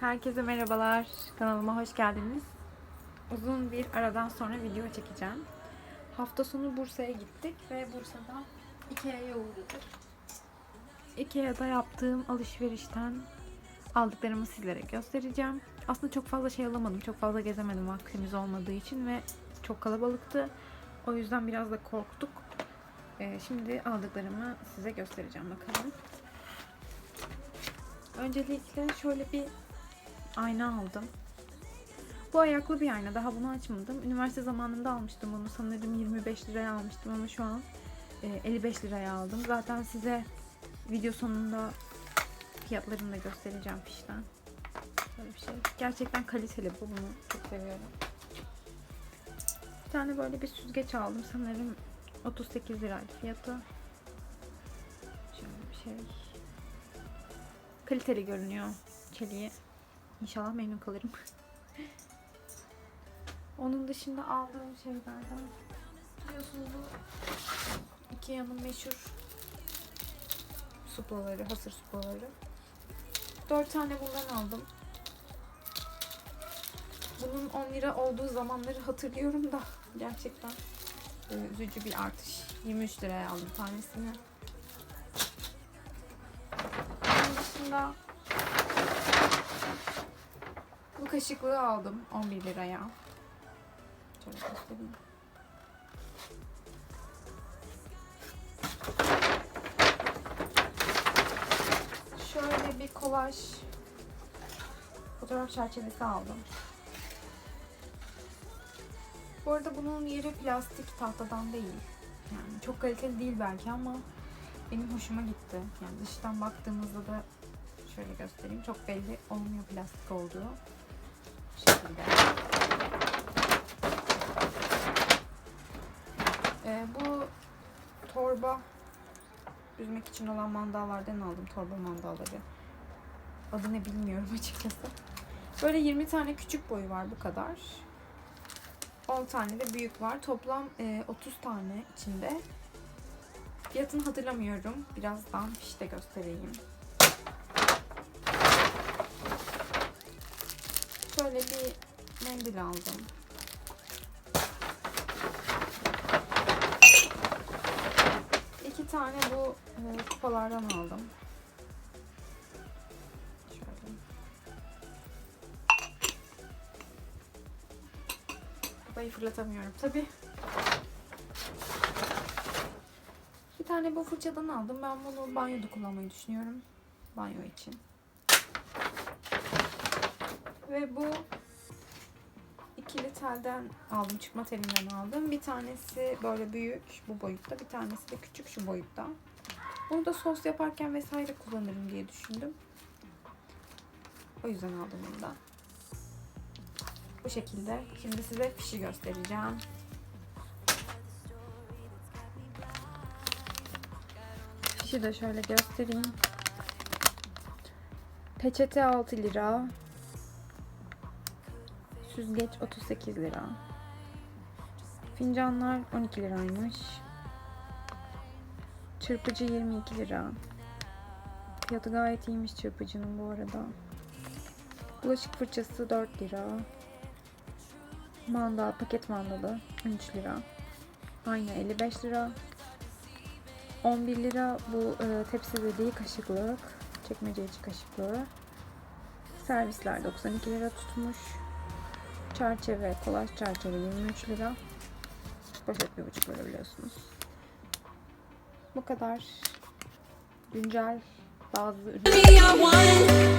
Herkese merhabalar. Kanalıma hoş geldiniz. Uzun bir aradan sonra video çekeceğim. Hafta sonu Bursa'ya gittik ve Bursa'da Ikea'ya uğradık. Ikea'da yaptığım alışverişten aldıklarımı sizlere göstereceğim. Aslında çok fazla şey alamadım. Çok fazla gezemedim vaktimiz olmadığı için ve çok kalabalıktı. O yüzden biraz da korktuk. Ee, şimdi aldıklarımı size göstereceğim bakalım. Öncelikle şöyle bir ayna aldım. Bu ayaklı bir ayna. Daha bunu açmadım. Üniversite zamanında almıştım bunu. Sanırım 25 liraya almıştım ama şu an e, 55 liraya aldım. Zaten size video sonunda fiyatlarını da göstereceğim fişten. Böyle bir şey. Gerçekten kaliteli bu. Bunu çok seviyorum. Bir tane böyle bir süzgeç aldım. Sanırım 38 liraydı fiyatı. Şöyle bir şey. Kaliteli görünüyor çeliği. İnşallah memnun kalırım. Onun dışında aldığım şeylerden biliyorsunuz bu Ikea'nın meşhur suplaları, hasır suplaları. Dört tane bundan aldım. Bunun 10 lira olduğu zamanları hatırlıyorum da gerçekten e, üzücü bir artış. 23 liraya aldım tanesini. Onun dışında kaşıklığı aldım 11 liraya. Şöyle göstereyim. Şöyle bir kolaj fotoğraf çerçevesi aldım. Bu arada bunun yeri plastik tahtadan değil. Yani çok kaliteli değil belki ama benim hoşuma gitti. Yani dıştan baktığımızda da şöyle göstereyim. Çok belli olmuyor plastik olduğu. Bu şekilde. Ee, bu torba üzmek için olan mandallardan aldım. Torba mandalları. Adı ne bilmiyorum açıkçası. Böyle 20 tane küçük boyu var bu kadar. 10 tane de büyük var. Toplam e, 30 tane içinde. Fiyatını hatırlamıyorum. Birazdan fişte göstereyim. Şöyle bir mendil aldım. İki tane bu e, kupalardan aldım. Şöyle. Kupayı fırlatamıyorum tabi. Bir tane bu fırçadan aldım. Ben bunu banyoda kullanmayı düşünüyorum. Banyo için. Ve bu ikili telden aldım. Çıkma telinden aldım. Bir tanesi böyle büyük bu boyutta. Bir tanesi de küçük şu boyutta. Bunu da sos yaparken vesaire kullanırım diye düşündüm. O yüzden aldım bunu da. Bu şekilde. Şimdi size fişi göstereceğim. Fişi de şöyle göstereyim. Peçete 6 lira. Süzgeç 38 lira. Fincanlar 12 liraymış. Çırpıcı 22 lira. Fiyatı gayet iyiymiş çırpıcının bu arada. Bulaşık fırçası 4 lira. Mandal, paket mandalı 13 lira. Ayna 55 lira. 11 lira bu e, tepsi dediği kaşıklık. Çekmece içi kaşıklığı. Servisler 92 lira tutmuş. Çerçeve, kolaj çerçeve 23 lira. Poşet bir buçuk lira biliyorsunuz. Bu kadar güncel bazı ürünler.